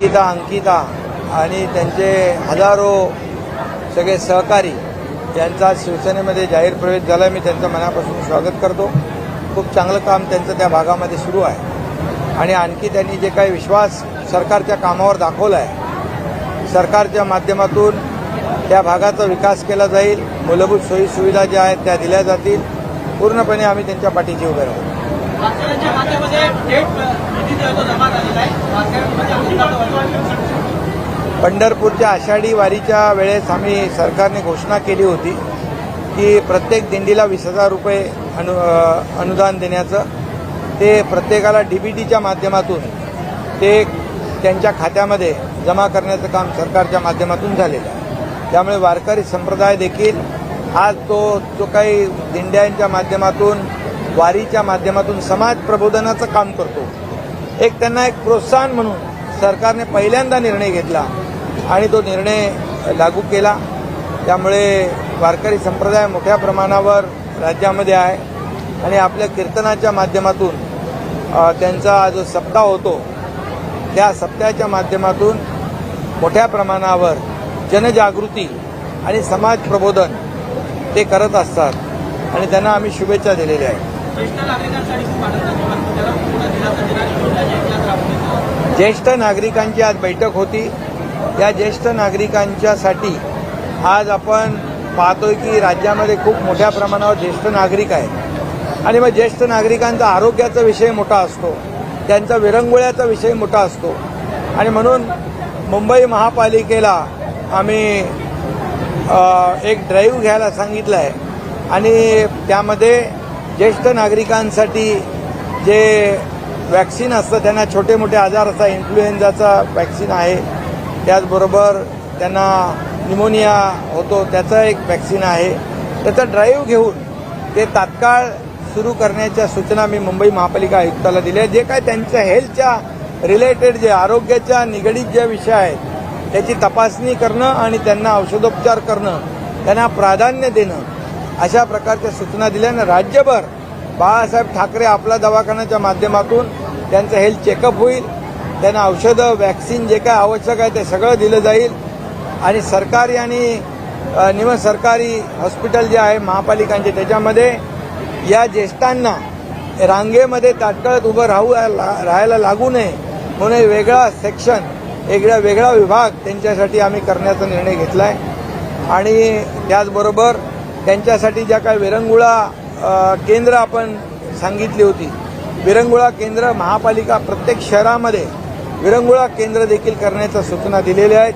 अंकिता अंकिता आणि त्यांचे हजारो सगळे सहकारी यांचा शिवसेनेमध्ये जाहीर प्रवेश झाला. मी त्यांचं मनापासून स्वागत करतो. खूप चांगलं काम त्यांचं त्या भागामध्ये सुरू आहे. आणि आणखी त्यांनी जे काही विश्वास सरकारच्या कामावर दाखवला आहे सरकारच्या माध्यमातून त्या भागाचा विकास केला जाईल. मूलभूत सोयीसुविधा ज्या आहेत त्या दिल्या जातील. पूर्णपणे आम्ही त्यांच्या पाठीशी उभे राहू. वारकऱ्यांच्या खात्यामध्ये थेट निधी जो जमा झालेला आहे. पंढरपूरच्या आषाढी वारीच्या वेळेस आम्ही सरकारने घोषणा केली होती की प्रत्येक दिंडीला वीस हजार रुपये अनु अनुदान देण्याचं. ते प्रत्येकाला डी बी टीच्या माध्यमातून ते त्यांच्या खात्यामध्ये जमा करण्याचं काम सरकारच्या माध्यमातून झालेलं आहे. त्यामुळे वारकरी संप्रदाय देखील आज तो जो काही दिंड्यांच्या माध्यमातून वारीच्या माध्यमातून समाज प्रबोधनाचं काम करतो. एक त्यांना एक प्रोत्साहन म्हणून सरकारने पहिल्यांदा निर्णय घेतला आणि तो निर्णय लागू केला. त्यामुळे वारकरी संप्रदाय मोठ्या प्रमाणावर राज्यामध्ये आहे आणि आपल्या कीर्तनाच्या माध्यमातून त्यांचा जो सप्ताह होतो त्या सप्ताहाच्या माध्यमातून मोठ्या प्रमाणावर जनजागृती आणि समाज प्रबोधन ते करत असतात आणि त्यांना आम्ही शुभेच्छा दिलेल्या आहेत. ज्येष्ठ नागरिकांची आज बैठक होती. या ज्येष्ठ नागरिकांच्यासाठी आज आपण पाहतोय की राज्यामध्ये खूप मोठ्या प्रमाणावर ज्येष्ठ नागरिक आहेत. आणि मग ज्येष्ठ नागरिकांचा आरोग्याचा विषय मोठा असतो. त्यांचा विरंगुळ्याचा विषय मोठा असतो. आणि म्हणून मुंबई महापालिकेला आम्ही एक ड्राईव्ह घ्यायला सांगितलं आहे आणि त्यामध्ये ज्येष्ठ नागरिकांसाठी जे वॅक्सिन असतं त्यांना छोटे मोठे आजार असतात इन्फ्लुएन्झाचा वॅक्सिन आहे. त्याचबरोबर त्यांना निमोनिया होतो त्याचं एक वॅक्सिन आहे. त्याचा ड्राईव्ह घेऊन ते तात्काळ सुरू करण्याच्या सूचना मी मुंबई महापालिका आयुक्ताला दिल्या जे काय त्यांच्या हेल्थच्या रिलेटेड जे आरोग्याच्या निगडीत जे विषय आहेत त्याची तपासणी करणं आणि त्यांना औषधोपचार करणं त्यांना प्राधान्य देणं अशा प्रकारच्या सूचना दिल्यानं राज्यभर बाळासाहेब ठाकरे आपला दवाखान्याच्या माध्यमातून त्यांचं हेल्थ चेकअप होईल. त्यांना औषधं वॅक्सिन जे काय आवश्यक आहे ते सगळं दिलं जाईल. आणि सरकारी आणि अ, निम सरकारी हॉस्पिटल जे आहे महापालिकांचे त्याच्यामध्ये या ज्येष्ठांना रांगेमध्ये ताटकळत उभं राहू राहायला लागू नये म्हणून एक वेगळा सेक्शन वेगळा वेगळा विभाग त्यांच्यासाठी आम्ही करण्याचा निर्णय घेतला आहे आणि त्याचबरोबर त्यांच्यासाठी ज्या काही विरंगुळा केंद्र आपण सांगितली होती. विरंगुळा केंद्र महापालिका प्रत्येक शहरामध्ये विरंगुळा केंद्र देखील करण्याच्या सूचना दिलेल्या आहेत.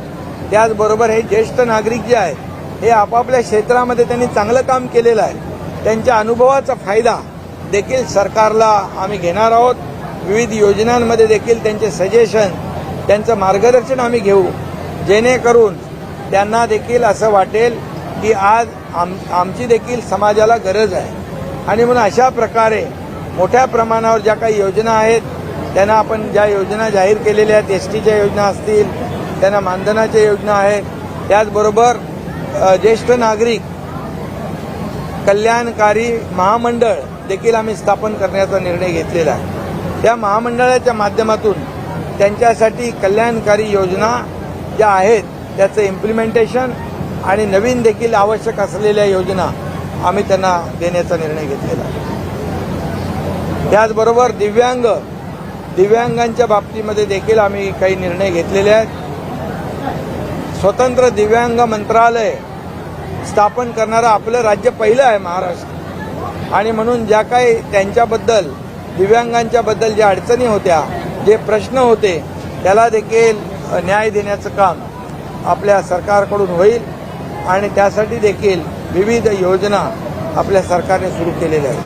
त्याचबरोबर हे ज्येष्ठ नागरिक जे आहेत हे आपापल्या क्षेत्रामध्ये त्यांनी चांगलं काम केलेलं आहे. त्यांच्या अनुभवाचा फायदा देखील सरकारला आम्ही घेणार आहोत. विविध योजनांमध्ये देखील त्यांचे सजेशन त्यांचं मार्गदर्शन आम्ही घेऊ. जेणेकरून त्यांना देखील असं वाटेल की आज आम आमची देखील समाजाला गरज आहे. आणि म्हणून अशा प्रकारे मोठ्या प्रमाणावर ज्या काही योजना आहेत त्यांना आपण ज्या योजना जाहीर केलेल्या आहेत एस टीच्या योजना असतील त्यांना मानधनाच्या योजना आहेत त्याचबरोबर ज्येष्ठ नागरिक कल्याणकारी महामंडळ देखील आम्ही स्थापन करण्याचा निर्णय घेतलेला आहे. त्या महामंडळाच्या माध्यमातून त्यांच्यासाठी कल्याणकारी योजना ज्या आहेत त्याचं इम्प्लिमेंटेशन आणि नवीन देखील आवश्यक असलेल्या योजना आम्ही त्यांना देण्याचा निर्णय घेतलेला त्याचबरोबर दिव्यांग दिव्यांगांच्या बाबतीमध्ये देखील आम्ही काही निर्णय घेतलेले आहेत. स्वतंत्र दिव्यांग मंत्रालय स्थापन करणारं आपलं राज्य पहिलं आहे महाराष्ट्र. आणि म्हणून ज्या काही त्यांच्याबद्दल दिव्यांगांच्याबद्दल ज्या अडचणी होत्या जे प्रश्न होते त्याला देखील न्याय देण्याचं काम आपल्या सरकारकडून होईल. आणि त्यासाठी देखील विविध योजना आपल्या सरकारने सुरू केलेल्या आहेत.